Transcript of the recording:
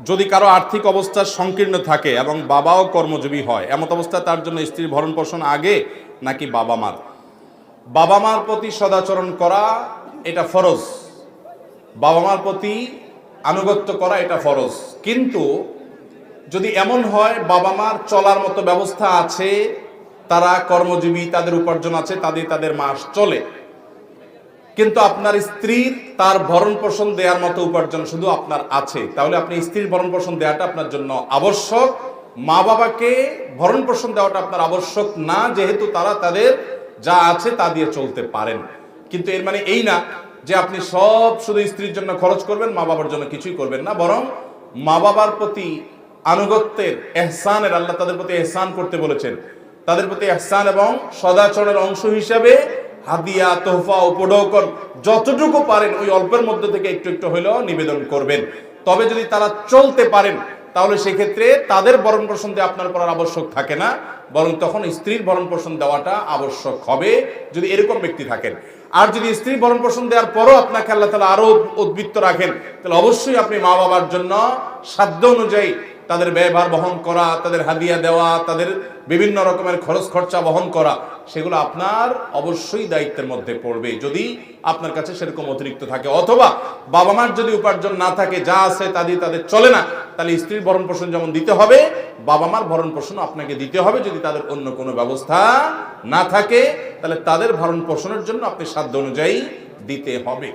যদি কারও আর্থিক অবস্থা সংকীর্ণ থাকে এবং বাবাও কর্মজীবী হয়, এমত অবস্থায় তার জন্য স্ত্রীর ভরণ পোষণ আগে নাকি বাবা মার? বাবা মার প্রতি সদাচরণ করা এটা ফরজ। বাবা মার প্রতি আনুগত্য করা এটা ফরজ। কিন্তু যদি এমন হয়, বাবা মার চলার মতো ব্যবস্থা আছে, তারা কর্মজীবী, তাদের উপার্জন আছে, তাদের তাদের মাস চলে। কিন্তু আপনার স্ত্রীর তার ভরণ পোষণ দেওয়ার মতো উপার্জন শুধু আপনার আছে। তাহলে আপনি স্ত্রীর ভরণ পোষণ দেওয়াটা আপনার জন্য আবশ্যক। মা বাবাকে ভরণ পোষণ দেওয়াটা আপনার আবশ্যক না, যেহেতু তারা তাদের যা আছে তা দিয়ে চলতে পারেন। কিন্তু এর মানে এই না যে আপনি সব শুধু স্ত্রীর জন্য খরচ করবেন, মা বাবার জন্য কিছুই করবেন না, বরং মা বাবার প্রতি আনুগত্যের এহসানের, আল্লাহ তাদের প্রতি এহসান করতে বলেছেন। তাদের প্রতি এহসান এবং সদাচরণের অংশ হিসাবে হাদিয়া তোহফা, উপঢৌকন, যতটুকু পারেন ওই অল্পের মধ্যে থেকে একটু একটু হইলেও নিবেদন করবেন। তবে যদি তারা চলতে পারেন, তাহলে সেক্ষেত্রে তাদের ভরণ পোষণ দিয়ে আপনার করার আবশ্যক থাকে না, বরং তখন স্ত্রীর ভরণ পোষণ দেওয়াটা আবশ্যক হবে যদি এরকম ব্যক্তি থাকেন। আর যদি স্ত্রী ভরণ পোষণ দেওয়ার পরও আপনাকে আল্লাহ তালা আরও উদ্বৃত্ত রাখেন, তাহলে অবশ্যই আপনি মা বাবার জন্য সাধ্য অনুযায়ী তাদের ব্যয়ভার বহন করা, তাদের হাদিয়া দেওয়া, তাদের বিভিন্ন রকমের খরচ খরচা বহন করা, সেগুলো আপনার অবশ্যই দায়িত্বের মধ্যে পড়বে। যদি আপনার কাছে সেরকম অতিরিক্ত থাকে, অথবা বাবা মার যদি উপার্জন না থাকে, যা আছে তা দিয়ে তাদের চলে না, তাহলে স্ত্রীর ভরণ পোষণ যেমন দিতে হবে, বাবা মার ভরণ পোষণ আপনাকে দিতে হবে। যদি তাদের অন্য কোনো ব্যবস্থা না থাকে, তাহলে তাদের ভরণ পোষণের জন্য আপনি সাধ্য অনুযায়ী দিতে হবে।